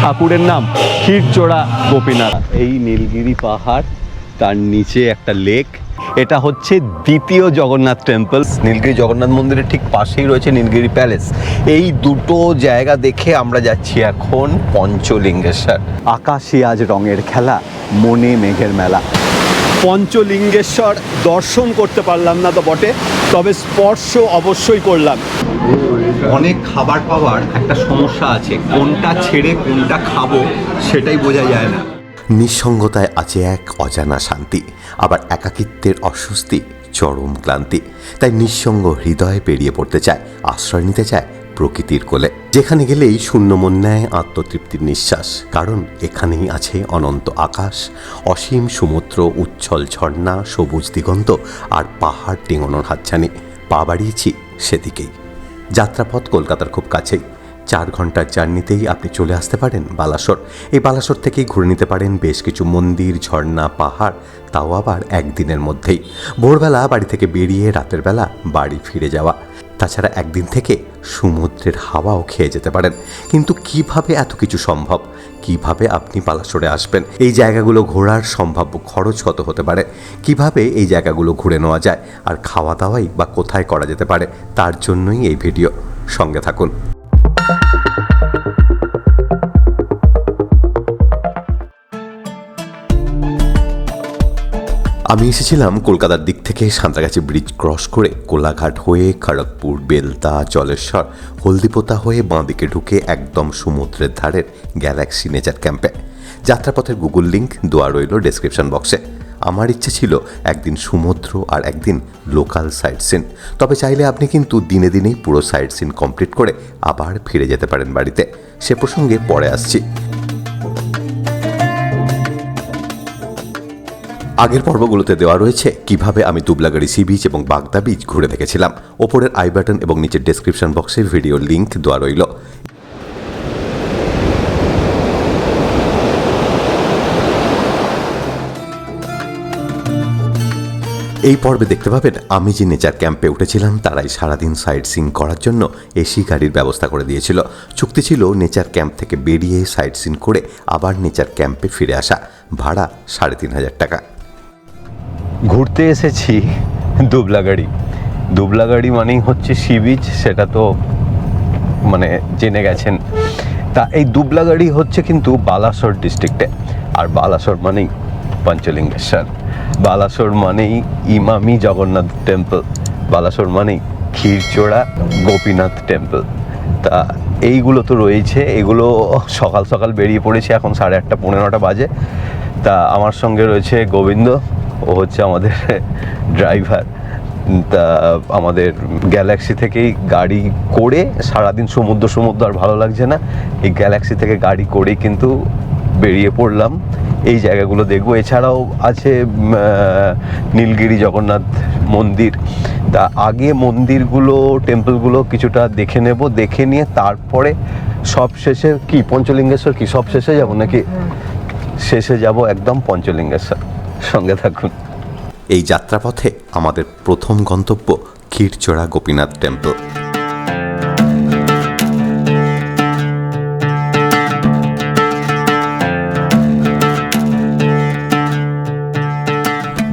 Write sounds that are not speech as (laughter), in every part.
ঠাকুরের নাম ক্ষীরচোড়া গোপীনাথ। এই নীলগিরি পাহাড় তার নিচে একটা লেক এটা হচ্ছে দ্বিতীয় জগন্নাথ টেম্পল নীলগিরি জগন্নাথ মন্দিরের ঠিক পাশেই রয়েছে নীলগিরি প্যালেস এই দুটো জায়গা দেখে আমরা যাচ্ছি এখন পঞ্চলিঙ্গেশ্বর। আকাশে আজ রঙের খেলা মনে মেঘের মেলা। পঞ্চলিঙ্গেশ্বর দর্শন করতে পারলাম না তো বটে তবে স্পর্শ অবশ্যই করলাম। অনেক খাবার পাওয়ার একটা সমস্যা আছে কোনটা ছেড়ে কোনটা খাব সেটাই বোঝা যায় না। নিঃসঙ্গতায় আছে এক অজানা শান্তি আবার একাকিত্বের অস্বস্তি চরম ক্লান্তি। তাই নিঃসঙ্গ হৃদয়ে পেরিয়ে পড়তে চায় আশ্রয় নিতে চায় প্রকৃতির কোলে, যেখানে গেলেই শূন্য মন নেয় আত্মতৃপ্তির নিঃশ্বাস। কারণ এখানেই আছে অনন্ত আকাশ, অসীম সমুদ্র, উচ্ছল ঝর্ণা, সবুজ দিগন্ত আর পাহাড় টেঙনোর হাতছানি। পা বাড়িয়েছি সেদিকেই। যাত্রাপথ কলকাতার খুব কাছেই। চার ঘণ্টার জার্নিতেই আপনি চলে আসতে পারেন বালাসর। এই বালাসর থেকেই ঘুরে নিতে পারেন বেশ কিছু মন্দির, ঝর্ণা, পাহাড়, তাও আবার একদিনের মধ্যেই। ভোরবেলা বাড়ি থেকে বেরিয়ে রাতের বেলা বাড়ি ফিরে যাওয়া। তাছাড়া একদিন থেকে সমুদ্রের হাওয়াও খেয়ে যেতে পারেন। কিন্তু কীভাবে এত কিছু সম্ভব? কীভাবে আপনি পালাসরে আসবেন? এই জায়গাগুলো ঘোরার সম্ভাব্য খরচ কত হতে পারে? কীভাবে এই জায়গাগুলো ঘুরে নেওয়া যায়? আর খাওয়া দাওয়াই বা কোথায় করা যেতে পারে? তার জন্যই এই ভিডিও। সঙ্গে থাকুন। আমি এসেছিলাম কলকাতার দিক থেকে সাঁতরাগাছি ব্রিজ ক্রস করে কোলাঘাট হয়ে খড়গপুর বেলতা জলেশ্বর, হলদিপোতা হয়ে বাঁদিকে ঢুকে একদম সমুদ্রের ধারের গ্যালাক্সি নেচার ক্যাম্পে। যাত্রাপথের গুগল লিংক দেওয়া রইল ডেসক্রিপশন বক্সে। আমার ইচ্ছে ছিল একদিন সমুদ্র আর একদিন লোকাল সাইট সিন। তবে চাইলে আপনি কিন্তু দিনে দিনেই পুরো সাইট সিন কমপ্লিট করে আবার ফিরে যেতে পারেন বাড়িতে। সে প্রসঙ্গে পরে আসছি। আগের পর্বগুলোতে দেওয়া রয়েছে কীভাবে আমি দুবলাগাড়ি সি বিচ এবং বাগদা বিচ ঘুরে দেখেছিলাম। ওপরের আই বাটন এবং নিচের ডেসক্রিপশন বক্সে ভিডিও লিঙ্ক দেওয়া রইল। এই পর্বে দেখতে পাবেন, আমি যে নেচার ক্যাম্পে উঠেছিলাম, তারাই সারাদিন সাইট সিং করার জন্য এসি গাড়ির ব্যবস্থা করে দিয়েছিল। চুক্তি ছিল নেচার ক্যাম্প থেকে বেরিয়ে সাইট সিন করে আবার নেচার ক্যাম্পে ফিরে আসা। ভাড়া সাড়ে তিন হাজার টাকা। ঘুরতে এসেছি দুবলাগাড়ি। দুবলাগাড়ি মানেই হচ্ছে সি বিচ, সেটা তো মানে জেনে গেছেন। তা এই দুবলাগাড়ি হচ্ছে কিন্তু বালাসোর ডিস্ট্রিক্টে আর বালাসোর মানেই পঞ্চলিঙ্গেশ্বর। বালাসোর মানেই ইমামি জগন্নাথ টেম্পল বালাসোর মানেই ক্ষীরচোড়া গোপীনাথ টেম্পল তা এইগুলো তো রয়েছে, এগুলো সকাল সকাল বেরিয়ে পড়েছে এখন সাড়ে আটটা পনেরোটা বাজে। তা আমার সঙ্গে রয়েছে গোবিন্দ। ও হচ্ছে আমাদের (laughs) ড্রাইভার তা আমাদের গ্যালাক্সি থেকেই গাড়ি করে সারাদিন সমুদ্র সমুদ্র আর ভালো লাগছে না। এই গ্যালাক্সি থেকে গাড়ি করেই কিন্তু বেরিয়ে পড়লাম। এই জায়গাগুলো দেখব। এছাড়াও আছে নীলগিরি জগন্নাথ মন্দির। তা আগে মন্দিরগুলো টেম্পলগুলো কিছুটা দেখে নেব দেখে নিয়ে তারপরে সব শেষে কি পঞ্চলিঙ্গেশ্বর কি? সব শেষে যাব নাকি? শেষে যাব একদম পঞ্চলিঙ্গেশ্বর। সঙ্গে থাকুন। এই যাত্রাপথে আমাদের প্রথম গন্তব্য ক্ষীরচোড়া গোপীনাথ টেম্পল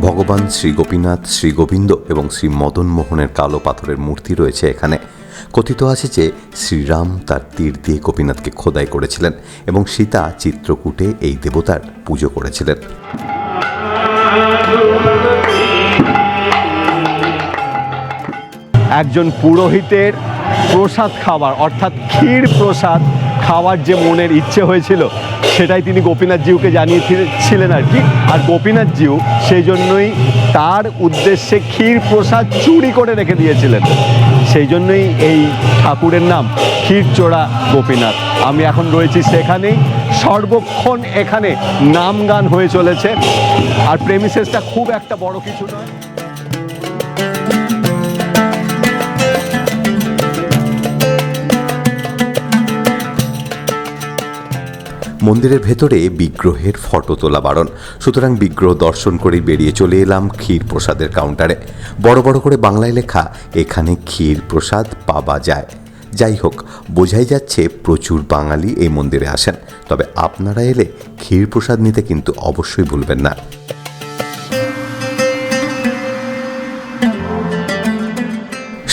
ভগবান শ্রী গোপীনাথ, শ্রী গোবিন্দ এবং শ্রী মদন মোহনের কালো পাথরের মূর্তি রয়েছে এখানে। কথিত আছে যে শ্রীরাম তার তীর দিয়ে গোপীনাথকে খোদাই করেছিলেন এবং সীতা চিত্রকূটে এই দেবতার পুজো করেছিলেন। একজন পুরোহিতের প্রসাদ খাবার, অর্থাৎ ক্ষীর প্রসাদ খাওয়ার যে মনের ইচ্ছে হয়েছিল, সেটাই তিনি গোপীনাথজিউকে জানিয়েছিলেন আর কি। আর গোপীনাথজিউ সেই জন্যই তার উদ্দেশ্যে ক্ষীর প্রসাদ চুরি করে রেখে দিয়েছিলেন। সেই জন্যই এই ঠাকুরের নাম ক্ষীরচোড়া গোপীনাথ। আমি এখন রয়েছি সেখানেই। সর্বক্ষণ এখানে নাম গান হয়ে চলেছে। আর প্রেমিসেসটা খুব একটা বড় কিছু নয়। মন্দিরের ভেতরে বিগ্রহের ফটো তোলা বারণ। সুতরাং বিগ্রহ দর্শন করেই বেরিয়ে চলে এলাম ক্ষীর প্রসাদের কাউন্টারে। বড় বড় করে বাংলায় লেখা, এখানে ক্ষীর প্রসাদ পাওয়া যায়। যাই হোক, বোঝাই যাচ্ছে প্রচুর বাঙালি এই মন্দিরে আসেন। তবে আপনারা এলে ক্ষীর প্রসাদ নিতে কিন্তু অবশ্যই ভুলবেন না।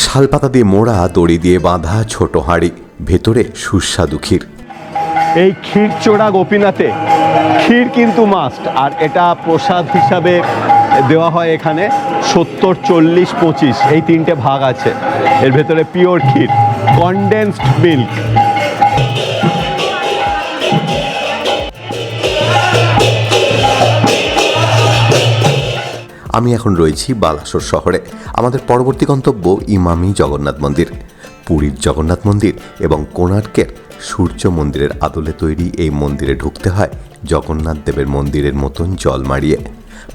শালপাতা দিয়ে মোড়া, দড়ি দিয়ে বাঁধা ছোট হাঁড়ি, ভেতরে সুস্বাদু ক্ষীর। এই ক্ষীর চোড়া গোপীনাথে। ক্ষীর কিন্তু মাস্ট আর এটা প্রসাদ হিসাবে দেওয়া হয় এখানে সত্তর, চল্লিশ, পঁচিশ, এই তিনটে ভাগ আছে। এর ভেতরে পিওর ক্ষীর কনডেন্সড মিল্ক আমি এখন রয়েছি বালাসোর শহরে। আমাদের পরবর্তী গন্তব্য ইমামি জগন্নাথ মন্দির, পুরীর জগন্নাথ মন্দির এবং কোণার্কের সূর্য মন্দিরের আদলে তৈরি এই মন্দিরে ঢুকতে হয় জগন্নাথ দেবের মন্দিরের মতন জল মারিয়ে।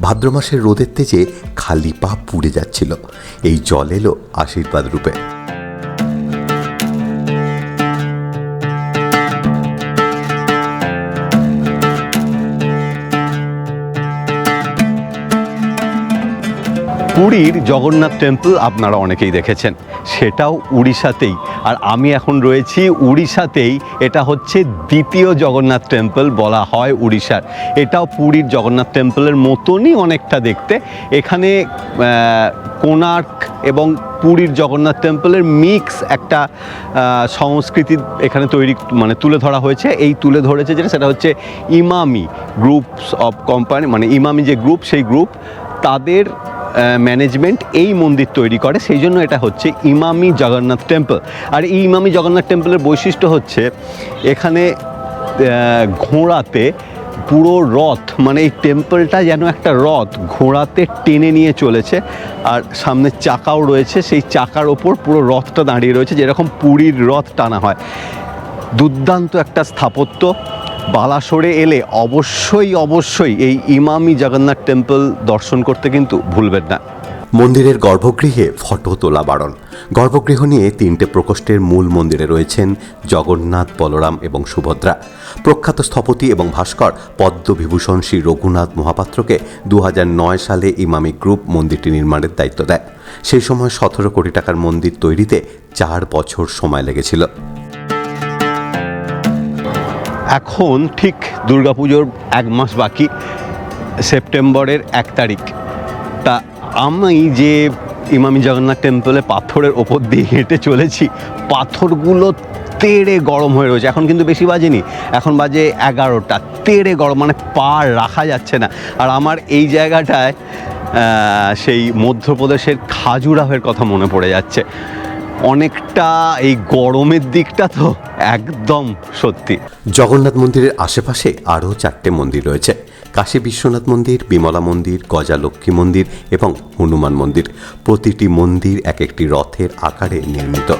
ভাদ্র মাসের রোদের তেজে খালি পা পুড়ে যাচ্ছিল। এই জল এলো আশীর্বাদ রূপে। পুরীর জগন্নাথ টেম্পল আপনারা অনেকেই দেখেছেন। সেটাও উড়িষ্যাতেই। আর আমি এখন রয়েছি উড়িষ্যাতেই। এটা হচ্ছে দ্বিতীয় জগন্নাথ টেম্পল বলা হয় উড়িষ্যার। এটাও পুরীর জগন্নাথ টেম্পলের মতনই অনেকটা দেখতে। এখানে কোণার্ক এবং পুরীর জগন্নাথ টেম্পলের মিক্স একটা সংস্কৃতি এখানে তৈরি মানে তুলে ধরা হয়েছে। এই তুলে ধরেছে যেটা, সেটা হচ্ছে ইমামি গ্রুপস অফ কোম্পানি মানে ইমামি যে গ্রুপ সেই গ্রুপ তাদের ম্যানেজমেন্ট এই মন্দির তৈরি করে, সেই জন্য এটা হচ্ছে ইমামি জগন্নাথ টেম্পল আর এই ইমামি জগন্নাথ টেম্পলের বৈশিষ্ট্য হচ্ছে, এখানে ঘোড়াতে পুরো রথ মানে এই টেম্পলটা যেন একটা রথ, ঘোড়াতে টেনে নিয়ে চলেছে, আর সামনে চাকাও রয়েছে, সেই চাকার ওপর পুরো রথটা দাঁড়িয়ে রয়েছে, যেরকম পুরীর রথ টানা হয়। দুর্দান্ত একটা স্থাপত্য বালাসোরে এলে অবশ্যই অবশ্যই এই ইমামি জগন্নাথ টেম্পল দর্শন করতে কিন্তু ভুলবেন না। মন্দিরের গর্ভগৃহে ফটো তোলা বারণ। গর্ভগৃহ নিয়ে তিনটে প্রকোষ্ঠের মূল মন্দিরে রয়েছেন জগন্নাথ, বলরাম এবং সুভদ্রা। প্রখ্যাত স্থপতি এবং ভাস্কর পদ্মবিভূষণ শ্রী রঘুনাথ মহাপাত্রকে দু হাজার নয় সালে ইমামি গ্রুপ মন্দিরটি নির্মাণের দায়িত্ব দেয়। সেই সময় সতেরো কোটি টাকার মন্দির তৈরিতে চার বছর সময় লেগেছিল। এখন ঠিক দুর্গাপুজোর এক মাস বাকি, সেপ্টেম্বরের এক তারিখ তা আমি যে ইমামি জগন্নাথ টেম্পলে পাথরের ওপর দিয়ে হেঁটে চলেছি, পাথরগুলো তেড়ে গরম হয়ে রয়েছে। এখন কিন্তু বেশি বাজেনি, এখন বাজে এগারোটা। তেড়ে গরম মানে পা রাখা যাচ্ছে না। আর আমার এই জায়গাটায় সেই মধ্যপ্রদেশের খাজুরাহের কথা মনে পড়ে যাচ্ছে। অনেকটা এই গরমের দিকটা তো একদম সত্যি। জগন্নাথ মন্দিরের আশেপাশে আরও চারটে মন্দির রয়েছে। কাশী বিশ্বনাথ মন্দির, বিমলা মন্দির গজালক্ষ্মী মন্দির এবং হনুমান মন্দির। প্রতিটি মন্দির এক একটি রথের আকারে নির্মিত।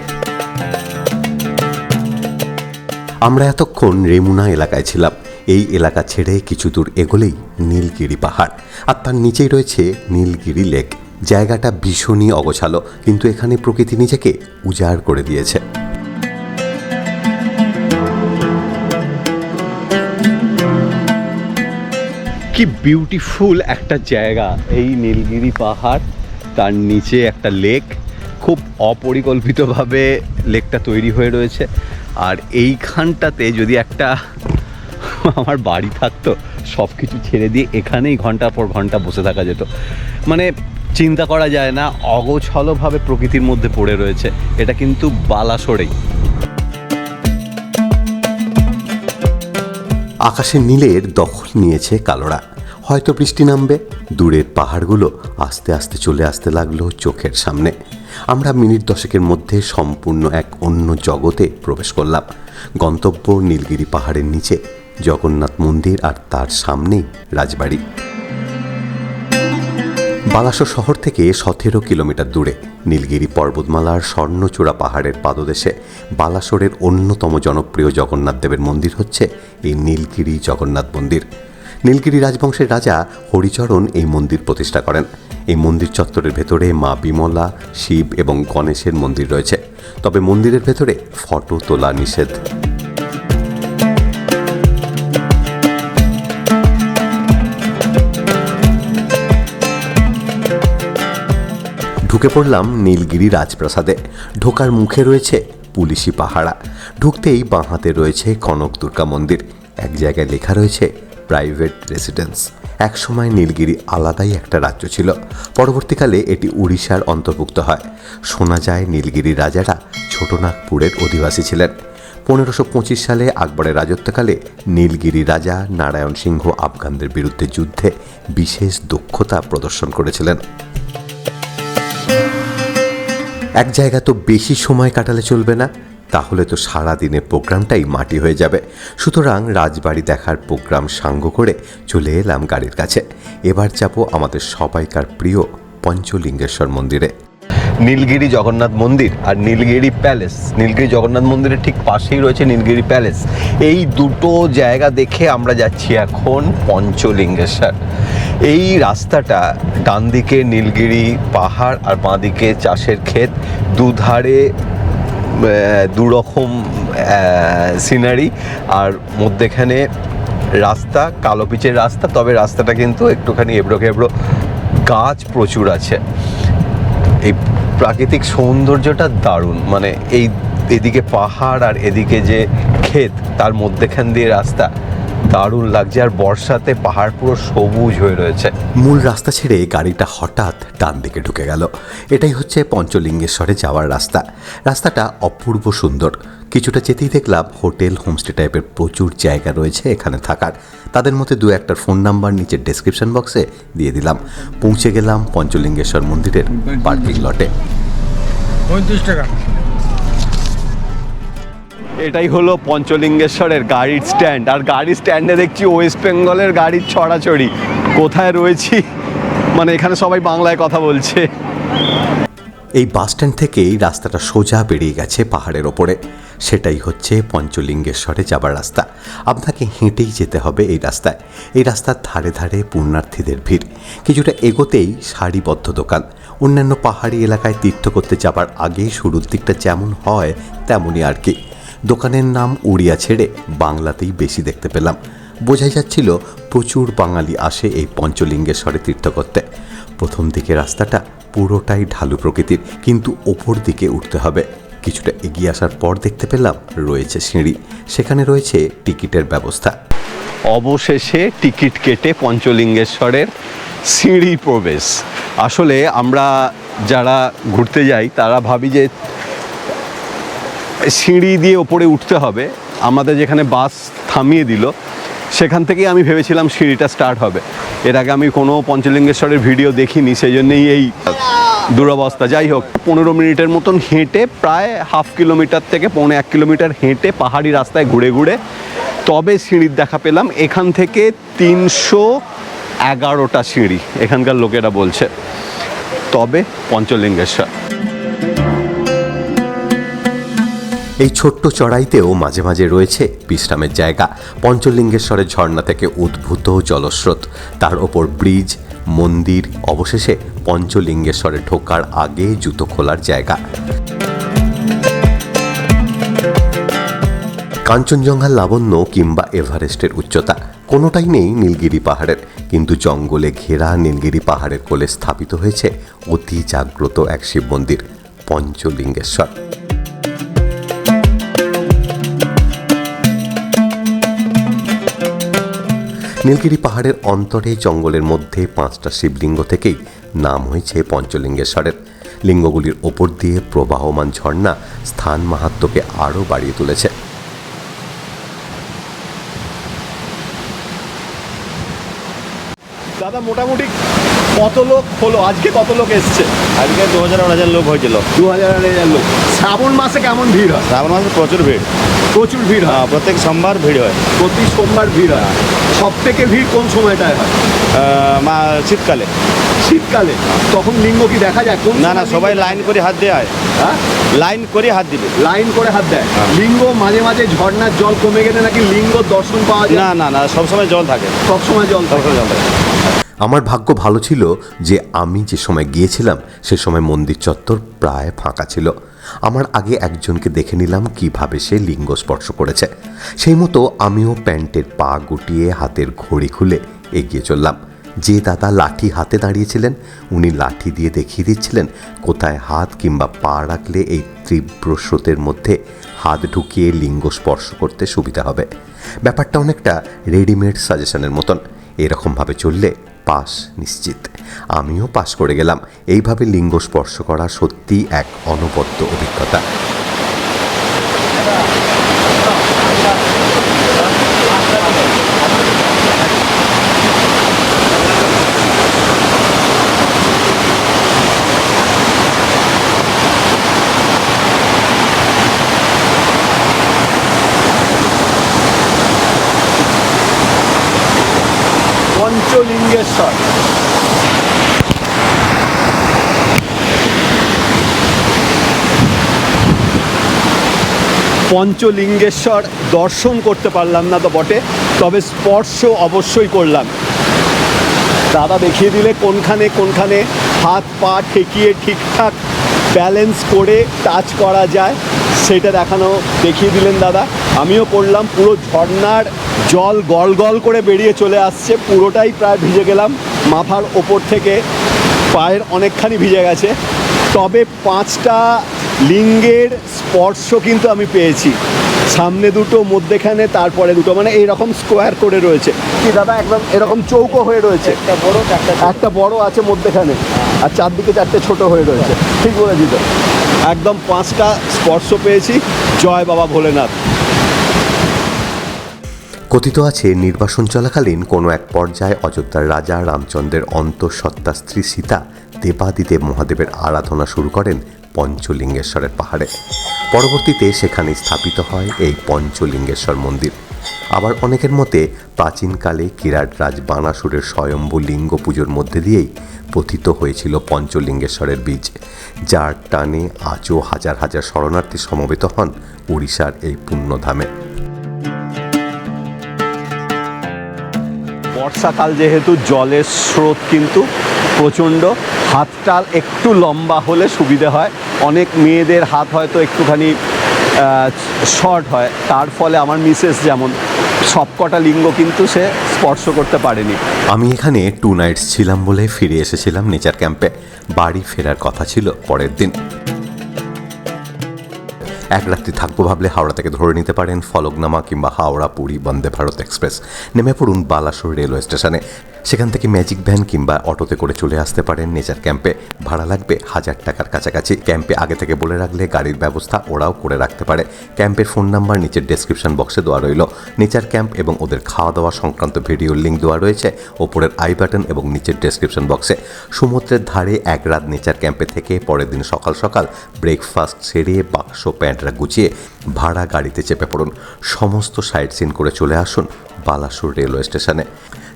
আমরা এতক্ষণ রেমুনা এলাকায় ছিলাম। এই এলাকা ছেড়ে কিছু দূর এগোলেই নীলগিরি পাহাড়। আর তার নিচেই রয়েছে নীলগিরি লেক। জায়গাটা ভীষণই অগোছালো, কিন্তু এখানে প্রকৃতি নিজেকে উজাড় করে দিয়েছে। কি বিউটিফুল একটা জায়গা। এই নীলগিরি পাহাড়, তার নিচে একটা লেক খুব অপরিকল্পিতভাবে লেকটা তৈরি হয়ে রয়েছে। আর এইখানটাতে যদি একটা আমার বাড়ি থাকতো সব কিছু ছেড়ে দিয়ে এখানেই ঘণ্টার পর ঘণ্টা বসে থাকা যেত। মানে চিন্তা করা যায় না, অগোছলভাবে প্রকৃতির মধ্যে পড়ে রয়েছে। এটা কিন্তু বালাসোরেই। আকাশে নীলের দখল নিয়েছে কালোরা। হয়তো বৃষ্টি নামবে, দূরের পাহাড়গুলো আস্তে আস্তে চলে আসতে লাগল চোখের সামনে। আমরা মিনিট দশকের মধ্যে সম্পূর্ণ এক অন্য জগতে প্রবেশ করলাম। গন্তব্য নীলগিরি পাহাড়ের নিচে, জগন্নাথ মন্দির আর তার সামনেই রাজবাড়ি। বালাসোর শহর থেকে সতেরো কিলোমিটার দূরে, নীলগিরি পর্বতমালার স্বর্ণচূড়া পাহাড়ের পাদদেশে বালাসোরের অন্যতম জনপ্রিয় জগন্নাথ দেবের মন্দির হচ্ছে এই নীলগিরি জগন্নাথ মন্দির। নীলগিরি রাজবংশের রাজা হরিচরণ এই মন্দির প্রতিষ্ঠা করেন। এই মন্দির চত্বরের ভেতরে মা বিমলা, শিব এবং গণেশের মন্দির রয়েছে। তবে মন্দিরের ভেতরে ফটো তোলা নিষেধ। ঢুকে পড়লাম নীলগিরি রাজপ্রাসাদে। ঢোকার মুখে রয়েছে পুলিশি পাহারা। ঢুকতেই বাঁ হাতে রয়েছে কনক দুর্গা মন্দির। এক জায়গায় লেখা রয়েছে, প্রাইভেট রেসিডেন্স। একসময় নীলগিরি আলাদাই একটা রাজ্য ছিল। পরবর্তীকালে এটি উড়িষ্যার অন্তর্ভুক্ত হয়। শোনা যায় নীলগিরি রাজারা ছোটনাগপুরের অধিবাসী ছিলেন। পনেরোশো পঁচিশ সালে আকবরের রাজত্বকালে নীলগিরি রাজা নারায়ণ সিংহ আফগানদের বিরুদ্ধে যুদ্ধে বিশেষ দক্ষতা প্রদর্শন করেছিলেন। এক জায়গা তো বেশি সময় কাটালে চলবে না, তাহলে তো সারা দিনের প্রোগ্রামটাই মাটি হয়ে যাবে। সুতরাং রাজবাড়ি দেখার প্রোগ্রাম সাঙ্গ করে চলে এলাম গাড়ির কাছে। এবার যাব আমাদের সবাইকার প্রিয় পঞ্চলিঙ্গেশ্বর মন্দিরে। নীলগিরি জগন্নাথ মন্দির আর নীলগিরি প্যালেস। নীলগিরি জগন্নাথ মন্দিরের ঠিক পাশেই রয়েছে নীলগিরি প্যালেস। এই দুটো জায়গা দেখে আমরা যাচ্ছি এখন পঞ্চলিঙ্গেশ্বর। এই রাস্তাটা ডান দিকে নীলগিরি পাহাড় আর বাঁ দিকে চাষের ক্ষেত। দুধারে দুরকম সিনারি আর মধ্যেখানে রাস্তা, কালো পিচের রাস্তা। তবে রাস্তাটা কিন্তু একটুখানি এবড়ো খেবড়ো। গাছ প্রচুর আছে। এই প্রাকৃতিক সৌন্দর্যটা দারুণ। মানে এই এদিকে পাহাড় আর এদিকে যে ক্ষেত, তার মধ্যেখান দিয়ে রাস্তা, দারুণ লাগছে। আর বর্ষাতে পাহাড় পুরো সবুজ হয়ে রয়েছে। মূল রাস্তা ছেড়ে গাড়িটা হঠাৎ ডান দিকে ঢুকে গেল। এটাই হচ্ছে পঞ্চলিঙ্গেশ্বরে যাওয়ার রাস্তা। রাস্তাটা অপূর্ব সুন্দর। কিছুটা যেতেই দেখলাম হোটেল হোমস্টে টাইপের প্রচুর জায়গা রয়েছে এখানে থাকার। তাদের মধ্যে দু একটার ফোন নাম্বার নিচের ডেসক্রিপশন বক্সে দিয়ে দিলাম। পৌঁছে গেলাম পঞ্চলিঙ্গেশ্বর মন্দিরের পার্কিং লটে। পঁয়ত্রিশ টাকা। এটাই হলো পঞ্চলিঙ্গেশ্বরের গাড়ির স্ট্যান্ড আর গাড়ির স্ট্যান্ডে দেখছি ওয়েস্ট বেঙ্গলের গাড়ির ছড়াছড়ি কোথায় রয়েছি? মানে এখানে সবাই বাংলায় কথা বলছে। এই বাসস্ট্যান্ড থেকেই রাস্তাটা সোজা বেরিয়ে গেছে পাহাড়ের ওপরে। সেটাই হচ্ছে পঞ্চলিঙ্গেশ্বরে যাবার রাস্তা। আপনাকে হেঁটেই যেতে হবে এই রাস্তায়। এই রাস্তার ধারে ধারে পুণ্যার্থীদের ভিড়। কিছুটা এগোতেই সারিবদ্ধ দোকান। অন্যান্য পাহাড়ি এলাকায় তীর্থ করতে যাবার আগে শুরুর দিকটা যেমন হয়, তেমনই আর কি। দোকানের নাম উড়িয়া ছেড়ে বাংলাতেই বেশি দেখতে পেলাম। বোঝাই যাচ্ছিল, প্রচুর বাঙালি আসে এই পঞ্চলিঙ্গেশ্বরে তীর্থ করতে। প্রথম দিকে রাস্তাটা পুরোটাই ঢালু প্রকৃতির, কিন্তু ওপর দিকে উঠতে হবে। কিছুটা এগিয়ে আসার পর দেখতে পেলাম রয়েছে সিঁড়ি। সেখানে রয়েছে টিকিটের ব্যবস্থা। অবশেষে টিকিট কেটে পঞ্চলিঙ্গেশ্বরের সিঁড়ি প্রবেশ। আসলে আমরা যারা ঘুরতে যাই, তারা ভাবি যে সিঁড়ি দিয়ে ওপরে উঠতে হবে। আমাদের যেখানে বাস থামিয়ে দিল সেখান থেকেই আমি ভেবেছিলাম সিঁড়িটা স্টার্ট হবে। এর আগে আমি কোনো পঞ্চলিঙ্গেশ্বরের ভিডিও দেখিনি সেই জন্যই এই দুরবস্থা। যাই হোক, পনেরো মিনিটের মতন হেঁটে প্রায় হাফ কিলোমিটার থেকে পৌনে এক কিলোমিটার হেঁটে পাহাড়ি রাস্তায় ঘুরে ঘুরে তবে সিঁড়ির দেখা পেলাম। এখান থেকে তিনশো এগারোটা সিঁড়ি, এখানকার লোকেরা বলছে। তবে পঞ্চলিঙ্গেশ্বর। এই ছোট্ট চড়াইতেও মাঝে মাঝে রয়েছে বিশ্রামের জায়গা। পঞ্চলিঙ্গেশ্বরের ঝর্ণা থেকে উদ্ভূত জলস্রোত। তার ওপর ব্রিজ, মন্দির, অবশেষে পঞ্চলিঙ্গেশ্বরে ঢোকার আগে জুতো খোলার জায়গা। কাঞ্চনজঙ্ঘার লাবণ্য কিংবা এভারেস্টের উচ্চতা। কোনোটাই নেই নীলগিরি পাহাড়ের, কিন্তু জঙ্গলে ঘেরা নীলগিরি পাহাড়ের কোলে স্থাপিত হয়েছে অতি জাগ্রত এক শিব মন্দির পঞ্চলিঙ্গেশ্বর। নীলগিরি পাহাড়ের অন্তরে জঙ্গলের মধ্যে পাঁচটা শিবলিঙ্গ থেকেই নাম হয়েছে পঞ্চলিঙ্গেশ্বরের। লিঙ্গগুলির ওপর দিয়ে প্রবাহমান ঝর্ণা স্থান মাহাত্ম্যকে আরও বাড়িয়ে তুলেছে। দাদা মোটামুটি কত লোক হলো? আজকে কত লোক এসছে? আজকে দু হাজার আড়াই হাজার লোক হয়েছিল। দু হাজার আড়াই হাজার লোক। শ্রাবণ মাসে কেমন ভিড় হয়? শ্রাবণ মাসে প্রচুর ভিড়। প্রচুর ভিড় হয়। হ্যাঁ, প্রত্যেক সোমবার ভিড় হয়। প্রতি সোমবার ভিড় হয়। সব থেকে ভিড় কোন সময়টায় হয়? মা শীতকালে। শীতকালে। তখন লিঙ্গ কি দেখা যায়? কোন না না সবাই লাইন করে হাত দেয়। হ্যাঁ? লাইন করে হাত দিবে লাইন করে হাত দেয়। হ্যাঁ। লিঙ্গ মাঝে মাঝে ঝর্ণার জল কমে গেলে নাকি লিঙ্গ দর্শন পাওয়া যায়? না না না সবসময় জল থাকে। সবসময় জল থাকে। সবসময় জল থাকে। আমার ভাগ্য ভালো ছিল যে আমি যে সময় গিয়েছিলাম সে সময় মন্দির চত্বর প্রায় ফাঁকা ছিল। আমার আগে একজনকে দেখে নিলাম কীভাবে সে লিঙ্গ স্পর্শ করেছে। সেই মতো আমিও প্যান্টের পা গুটিয়ে হাতের ঘড়ি খুলে এগিয়ে চললাম। যে দাদা লাঠি হাতে দাঁড়িয়েছিলেন, উনি লাঠি দিয়ে দেখিয়ে দিচ্ছিলেন কোথায় হাত কিংবা পা রাখলে এই তীব্র স্রোতের মধ্যে হাত ঢুকিয়ে লিঙ্গ স্পর্শ করতে সুবিধা হবে। ব্যাপারটা অনেকটা রেডিমেড সাজেশনের মতন। এরকমভাবে চললে পাস নিশ্চিত। আমিও পাস করে গেলাম। এইভাবে লিঙ্গ স্পর্শ করা সত্যি এক অনবদ্য অভিজ্ঞতা পঞ্চলিঙ্গেশ্বর পঞ্চলিঙ্গেশ্বর দর্শন করতে পারলাম না তো বটে, তবে স্পর্শ অবশ্যই করলাম। দাদা দেখিয়ে দিলে কোনখানে কোনখানে হাত পা ঠেকিয়ে ঠিকঠাক ব্যালেন্স করে টাচ করা যায়, সেটা দেখানো দেখিয়ে দিলেন দাদা। আমিও করলাম, পুরো ঝর্ণার জল গল গল করে বেরিয়ে চলে আসছে, পুরোটাই প্রায় ভিজে গেলাম, মাথার ওপর থেকে পায়ের অনেকখানি ভিজে গেছে। তবে পাঁচটা লিঙ্গের স্পর্শ কিন্তু আমি পেয়েছি। সামনে দুটো মধ্যেখানে তারপরে দুটো মানে এইরকম স্কোয়ার করে রয়েছে। কি দাদা একদম এরকম চৌকো হয়ে রয়েছে? একটা বড় একটা বড় আছে মধ্যেখানে আর চারদিকে চারটে ছোট হয়ে রয়েছে। ঠিক বলেছি তো একদম পাঁচটা স্পর্শ পেয়েছি। জয় বাবা ভোলেনাথ। কথিত আছে নির্বাসন চলাকালীন কোনো এক পর্যায়ে অযোধ্যার রাজা রামচন্দ্রের অন্তঃসত্ত্বা স্ত্রী সীতা দেবাদিদেব মহাদেবের আরাধনা শুরু করেন পঞ্চলিঙ্গেশ্বরের পাহাড়ে। পরবর্তীতে সেখানে স্থাপিত হয় এই পঞ্চলিঙ্গেশ্বর মন্দির। আবার অনেকের মতে প্রাচীনকালে কিরাট রাজ বানাসুরের স্বয়ম্ভু লিঙ্গ পুজোর মধ্যে দিয়েই পথিত হয়েছিল পঞ্চলিঙ্গেশ্বরের বীজ, যার টানে আজও হাজার হাজার শরণার্থী সমবেত হন উড়িষ্যার এই পুণ্যধামে। বর্ষাকাল যেহেতু, জলের স্রোত কিন্তু প্রচণ্ড। হাতটাল একটু লম্বা হলে সুবিধে হয়। অনেক মেয়েদের হাত হয়তো একটুখানি শর্ট হয়। তার ফলে আমার মিসেস যেমন, সবকটা লিঙ্গ কিন্তু সে স্পর্শ করতে পারেনি। আমি এখানে টু নাইটস ছিলাম বলে ফিরে এসেছিলাম নেচার ক্যাম্পে। বাড়ি ফেরার কথা ছিল পরের দিন। এক রাত্রি থাকব ভাবলে হাওড়া থেকে ধরে নিতে পারেন ফলকনামা কিংবা হাওড়া, পুরী, বন্দে ভারত এক্সপ্রেস। নেমে পড়ুন বালাসোর রেলওয়ে স্টেশনে। সেখান থেকে ম্যাজিক ভ্যান কিংবা অটোতে করে চলে আসতে পারেন নেচার ক্যাম্পে। ভাড়া লাগবে হাজার টাকার কাছাকাছি। ক্যাম্পে আগে থেকে বলে রাখলে গাড়ির ব্যবস্থা ওরাও করে রাখতে পারে। ক্যাম্পের ফোন নাম্বার নিচের ডেসক্রিপশন বক্সে দেওয়া রইল। নেচার ক্যাম্প এবং ওদের খাওয়া দাওয়া সংক্রান্ত ভিডিওর লিঙ্ক দেওয়া রয়েছে ওপরের আই বাটন এবং নিচের ডেসক্রিপশন বক্সে সমুদ্রের ধারে এক রাত নেচার ক্যাম্পে থেকে পরের দিন সকাল সকাল ব্রেকফাস্ট সেরে বাক্স প্যান্টরা গুছিয়ে ভাড়া গাড়িতে চেপে পড়ুন। সমস্ত সাইট সিন করে চলে আসুন বালাসুর রেলওয়ে স্টেশনে।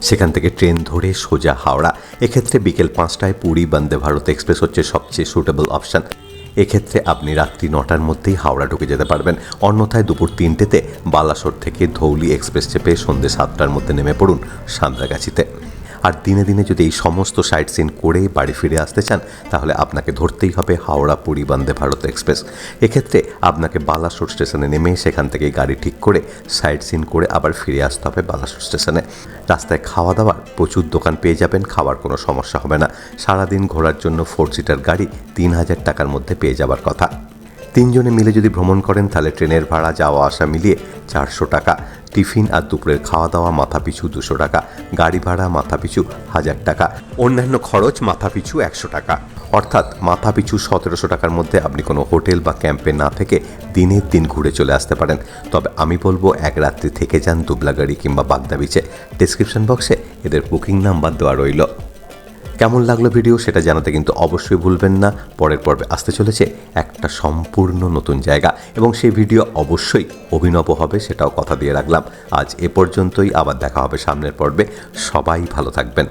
সেখান থেকে ট্রেন ধরে সোজা হাওড়া। এক্ষেত্রে বিকেল পাঁচটায় পুরী বন্দে ভারত এক্সপ্রেস হচ্ছে সবচেয়ে সুটেবল অপশান এক্ষেত্রে আপনি রাত্রি নটার মধ্যেই হাওড়া ঢুকে যেতে পারবেন। অন্যথায় দুপুর তিনটেতে বালাসোর থেকে ধৌলি এক্সপ্রেস চেপে সন্ধ্যে সাতটার মধ্যে নেমে পড়ুন সান্দ্রাগাছিতে। আর দিনে দিনে যদি এই সমস্ত সাইট সিন করে বাড়ি ফিরে আসতে চান, তাহলে আপনাকে ধরতেই হবে হাওড়া পুরী বন্দে ভারত এক্সপ্রেস। এক্ষেত্রে আপনাকে বালাসোর স্টেশনে নেমে সেখান থেকে গাড়ি ঠিক করে সাইট সিন করে আবার ফিরে আসতে হবে বালাসোর স্টেশনে। রাস্তায় খাওয়া দাওয়ার প্রচুর দোকান পেয়ে যাবেন, খাওয়ার কোনো সমস্যা হবে না। সারাদিন ঘোরার জন্য ফোর সিটার গাড়ি তিন হাজার টাকার মধ্যে পেয়ে যাবার কথা। তিনজনে মিলে যদি ভ্রমণ করেন, তাহলে ট্রেনের ভাড়া, যাওয়া, আসা মিলিয়ে চারশো টাকা। টিফিন আর দুপুরের খাওয়া দাওয়া মাথা পিছু দুশো টাকা। গাড়ি ভাড়া মাথা পিছু হাজার টাকা। অন্যান্য খরচ মাথা পিছু একশো টাকা। অর্থাৎ মাথা পিছু সতেরোশো টাকার মধ্যে আপনি কোনো হোটেল বা ক্যাম্পে না থেকে দিনের দিন ঘুরে চলে আসতে পারেন। তবে আমি বলব, এক রাত্রি থেকে যান দুবলাগাড়ি কিংবা বাগদা বিচে ডিসক্রিপশন বক্সে এদের বুকিং নাম্বার দেওয়া রইল। কেমন লাগল ভিডিও সেটা জানাতে কিন্তু অবশ্যই ভুলবেন না। পরের পর্বে আসতে চলেছে একটা সম্পূর্ণ নতুন জায়গা এবং সেই ভিডিও অবশ্যই অভিনব হবে সেটাও কথা দিয়ে রাখলাম। আজ এ পর্যন্তই, আবার দেখা হবে সামনের পর্বে। সবাই ভালো থাকবেন।